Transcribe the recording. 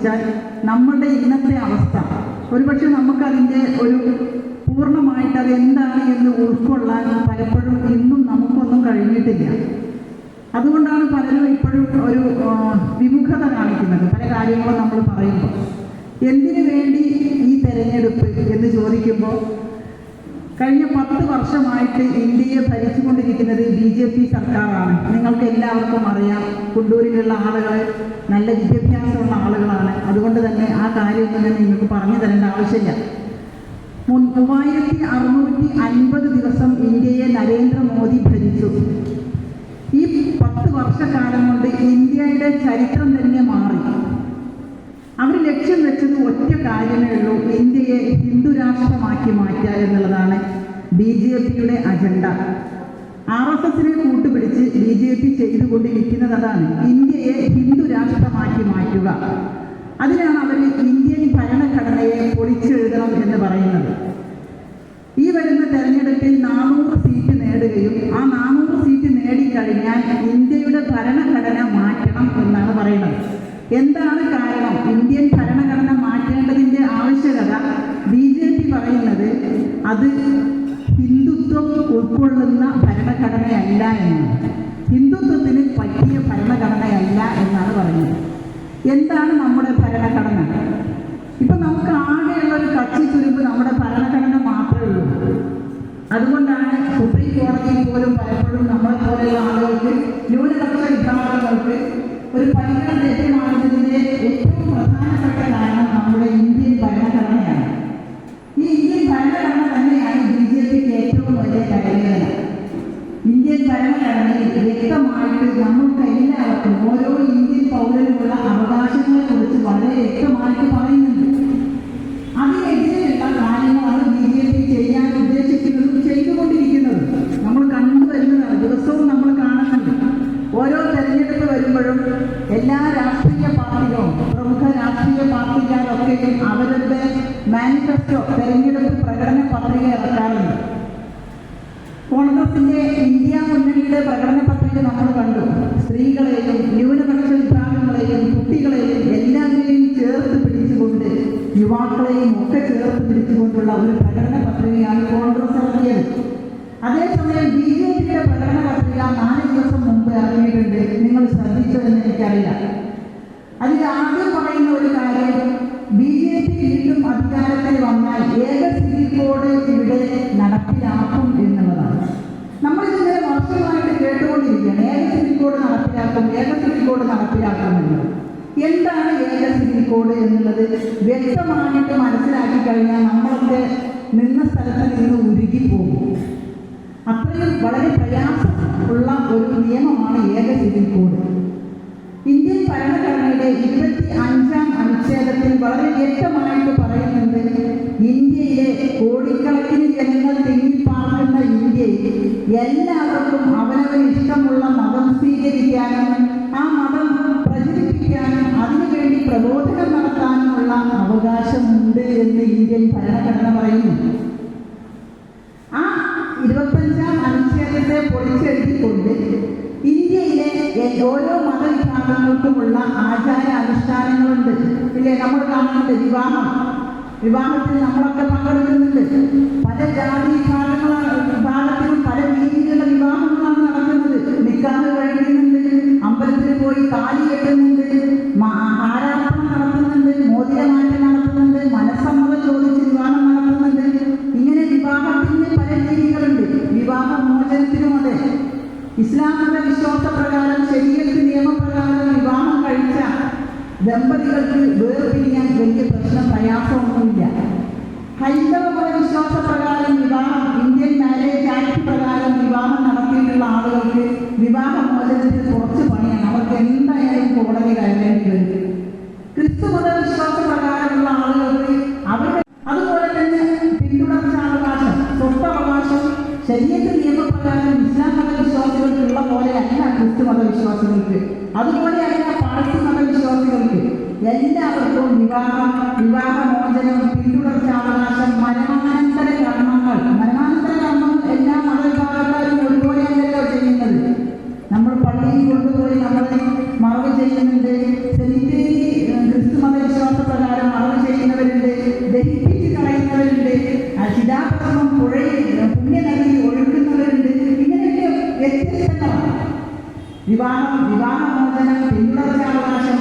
ചോദിച്ചാൽ നമ്മളുടെ ഇന്നത്തെ അവസ്ഥ. ഒരുപക്ഷെ നമുക്കതിന്റെ ഒരു പൂർണമായിട്ട് അത് എന്താണ് എന്ന് ഉൾക്കൊള്ളാൻ പലപ്പോഴും ഇന്നും നമുക്കൊന്നും കഴിഞ്ഞിട്ടില്ല. അതുകൊണ്ടാണ് പലരും ഇപ്പോഴും ഒരു വിമുഖത കാണിക്കുന്നത്. പല കാര്യങ്ങളും നമ്മൾ പറയുമ്പോൾ. എന്തിനു വേണ്ടി ഈ തെരഞ്ഞെടുപ്പ് എന്ന് ചോദിക്കുമ്പോൾ കഴിഞ്ഞ പത്ത് വർഷമായിട്ട് ഇന്ത്യയെ ഭരിച്ചുകൊണ്ടിരിക്കുന്നത് ബി ജെ പി സർക്കാരാണ്. നിങ്ങൾക്ക് എല്ലാവർക്കും അറിയാം കുണ്ടൂരിലുള്ള ആളുകൾ നല്ല വിദ്യാഭ്യാസമുള്ള ആളുകളാണ്. അതുകൊണ്ട് തന്നെ ആ കാര്യമൊന്നും ഞാൻ നിങ്ങൾക്ക് പറഞ്ഞു തരേണ്ട ആവശ്യമില്ല. മൂവായിരത്തി അറുന്നൂറ്റി അൻപത് ദിവസം ഇന്ത്യയെ നരേന്ദ്രമോദി ഭരിച്ചു. ഈ പത്ത് വർഷക്കാലം കൊണ്ട് ഇന്ത്യയുടെ ചരിത്രം തന്നെ മാറി. അവർ ലക്ഷ്യം വെച്ചത് ഒറ്റ കാര്യമേ ഉള്ളൂ ഇന്ത്യയെ ഹിന്ദുരാഷ്ട്രമാക്കി മാറ്റുക എന്നുള്ളതാണ് ബി ജെ പിയുടെ അജണ്ട. ആർ എസ് എസിനെ കൂട്ടുപിടിച്ച് ബി ജെ പി ചെയ്തുകൊണ്ടിരിക്കുന്നത് അതാണ് ഇന്ത്യയെ ഹിന്ദുരാഷ്ട്രമാക്കി മാറ്റുക. അതിനാണ് അവർ ഇന്ത്യൻ ഭരണഘടനയെ പൊളിച്ചെഴുതണം എന്ന് പറയുന്നത്. ഈ വരുന്ന തെരഞ്ഞെടുപ്പിൽ നാനൂറ് സീറ്റ് നേടുകയും ആ നാനൂറ് സീറ്റ് നേടിക്കഴിഞ്ഞാൽ ഇന്ത്യയുടെ ഭരണഘടന മാറ്റണം എന്നാണ് പറയുന്നത്. എന്താണ് കാരണം? ഇന്ത്യൻ ഭരണഘടന മാറ്റേണ്ടതിന്റെ ആവശ്യകത ബി ജെ പി പറയുന്നത് അത് ഹിന്ദുത്വം ഉൾക്കൊള്ളുന്ന ഭരണഘടനയല്ല എന്നാണ് ഹിന്ദുത്വത്തിന് പറ്റിയ ഭരണഘടനയല്ല എന്നാണ് പറയുന്നത്. എന്താണ് നമ്മുടെ ഭരണഘടന? ഇപ്പൊ നമുക്ക് ആകെയുള്ള ഒരു കക്ഷി ചുരുമ്പ് നമ്മുടെ ഭരണഘടന മാത്രമേ ഉള്ളൂ. അതുകൊണ്ടാണ് സുപ്രീം കോടതിയിൽ പോലും പലപ്പോഴും നമ്മളെ പോലെയുള്ള ആളുകൾക്ക് ന്യൂനപക്ഷ വിഭാഗങ്ങൾക്ക് ഒരു പരിഗണന ലഭ്യമാകുന്നതിന്റെ ഏറ്റവും പ്രധാനപ്പെട്ട കാരണം നമ്മുടെ ഇന്ത്യൻ ഭരണഘടനയാണ്. ഈ ഇന്ത്യൻ ഭരണഘടന തന്നെയാണ് ബി ജെ പിക്ക് ഏറ്റവും വലിയ കടലേല ഇന്ത്യൻ ഭരണഘടനയിൽ വ്യക്തമായിട്ട് നമുക്ക് എല്ലാവർക്കും വ്യക്തമായിട്ട് പറയുന്നുണ്ട്. അതിനെതിരെയുള്ള കാര്യങ്ങളാണ് ബി ജെ പി ചെയ്യാൻ ഉദ്ദേശിക്കുന്നതും ചെയ്തുകൊണ്ടിരിക്കുന്നതും. നമ്മൾ കണ്ടുവരുന്നതാണ് ദിവസവും നമ്മൾ കാണുന്നുണ്ട്. ഓരോ തെരഞ്ഞെടുപ്പ് വരുമ്പോഴും എല്ലാ രാഷ്ട്രീയ പാർട്ടികളും പ്രമുഖ രാഷ്ട്രീയ പാർട്ടിക്കാരൊക്കെയും അവരുടെ മാനിഫെസ്റ്റോ തെരഞ്ഞെടുപ്പ് പ്രകടന പത്രിക ഇറക്കാറുണ്ട്. കോൺഗ്രസിന്റെ ഇന്ത്യ മുന്നണിയുടെ പ്രകടന പത്രിക നമ്മൾ കണ്ടു. സ്ത്രീകളെയും ന്യൂനപക്ഷ യുവാക്കളെയും ഒക്കെ ചേർത്ത് പിടിച്ചുകൊണ്ടുള്ള ഒരു പ്രകടന പത്രികയാണ് കോൺഗ്രസ് ഇറക്കിയത്. അതേസമയം ബി ജെ പിയുടെ പ്രകടന പത്രിക നാല് ദിവസം മുമ്പ് ഇറങ്ങിയിട്ടുണ്ട്. നിങ്ങൾ ശ്രദ്ധിച്ചതെന്ന് എനിക്കറിയില്ല. അതിൽ ആദ്യം പറയുന്ന ഒരു കാര്യം ബി ജെ പി വീണ്ടും അധികാരത്തിൽ വന്നാൽ ഏക സിവിൽ കോഡ് ഇവിടെ നടപ്പിലാക്കും എന്നുള്ളതാണ്. നമ്മൾ നമ്മളിതിങ്ങനെ വർഷമായിട്ട് കേട്ടുകൊണ്ടിരിക്കുകയാണ്. ഏക സിവിൽ കോഡ് നടപ്പിലാക്കും ഏക സിവിൽ കോഡ് നടപ്പിലാക്കും. എന്താണ് ഏക സിവിൽ കോഡ് എന്നുള്ളത് വ്യക്തമായിട്ട് മനസ്സിലാക്കി കഴിഞ്ഞാൽ നമ്മളൊക്കെ നിന്ന സ്ഥലത്ത് നിന്ന് ഉരുകിപ്പോകും അത്രയും വളരെ പ്രയാസം ഉള്ള ഒരു നിയമമാണ് ഏക സിവിൽ കോഡ് ഇന്ത്യൻ ഭരണഘടനയുടെ ഇരുപത്തി അഞ്ചാം അനുച്ഛേദത്തിൽ വളരെ വ്യക്തമായിട്ട് പറയുന്നത് ഇന്ത്യയിലെ കോടിക്കണക്കിന് ജനങ്ങൾ തിങ്ങിപ്പാർക്കുന്ന ഇന്ത്യയിൽ എല്ലാവർക്കും അവനവന് ഇഷ്ടമുള്ള മതം സ്വീകരിക്കാനും ആ മതം പ്രബോധനം നടത്താനുമുള്ള അവകാശമുണ്ട് എന്ന് ഇന്ത്യൻ ഭരണഘടന പറയുന്നു. ആ ഇരുപത്തഞ്ചാം അനുച്ഛേദത്തെ പൊളിച്ചെഴുതിക്കൊണ്ട് ഇന്ത്യയിലെ ഓരോ മതവിഭാഗങ്ങൾക്കുമുള്ള ആചാര അനുഷ്ഠാനങ്ങളുണ്ട്. ഇല്ലേ? നമ്മൾ കാണുന്നുണ്ട് വിവാഹം. വിവാഹത്തിൽ നമ്മളൊക്കെ പങ്കെടുക്കുന്നുണ്ട്. പല ജാതി വിഭാഗങ്ങളാണ് വിഭാഗത്തിലും ഇസ്ലാം മത വിശ്വാസ പ്രകാരം ശരീരത്തിൽ നിയമപ്രകാരം വിവാഹം കഴിച്ച ദമ്പതികൾക്ക് വേർപിരിയാൻ വലിയ പ്രശ്നം പ്രയാസമൊന്നുമില്ല. ഹൈന്ദവ മത വിശ്വാസ പ്രകാരം വിവാഹം ഇന്ത്യൻ മാരേജ് ആക്ട് പ്രകാരം വിവാഹം നടത്തിയിട്ടുള്ള ആളുകൾക്ക് വിവാഹ മോചനത്തിന് കുറച്ച് പണിയാണ്. അവർക്ക് എന്തായാലും കോടതി കയറേണ്ടി വരും. ക്രിസ്തു മത വിശ്വാസ പ്രകാരമുള്ള ആളുകൾക്ക് അവരുടെ അതുപോലെ തന്നെ പിന്തുടർച്ച അവകാശം സ്വത്തവകാശം ശരീരത്തിൽ നിയമപ്രകാരം ഇസ്ലാം ക്രിസ്തു മതവിശ്വാസികൾക്ക്. അതുപോലെ തന്നെ പാഴ്സി മതവിശ്വാസികൾക്ക്. എല്ലാവർക്കും വിവാഹം വിവാഹമോചനം പിന്തുടർച്ചാവകാശം മരണാനന്തര കർമ്മങ്ങൾ. മരണാനന്തര കർമ്മങ്ങൾ എല്ലാ മതവിഭാഗക്കാരും ഒരുപോലെയല്ലല്ലോ ചെയ്യുന്നത്. നമ്മൾ പള്ളിയിൽ കൊണ്ടുപോയി നമ്മൾ వివాహం వివాహ మోదనం పిల్లలకి అవకాశం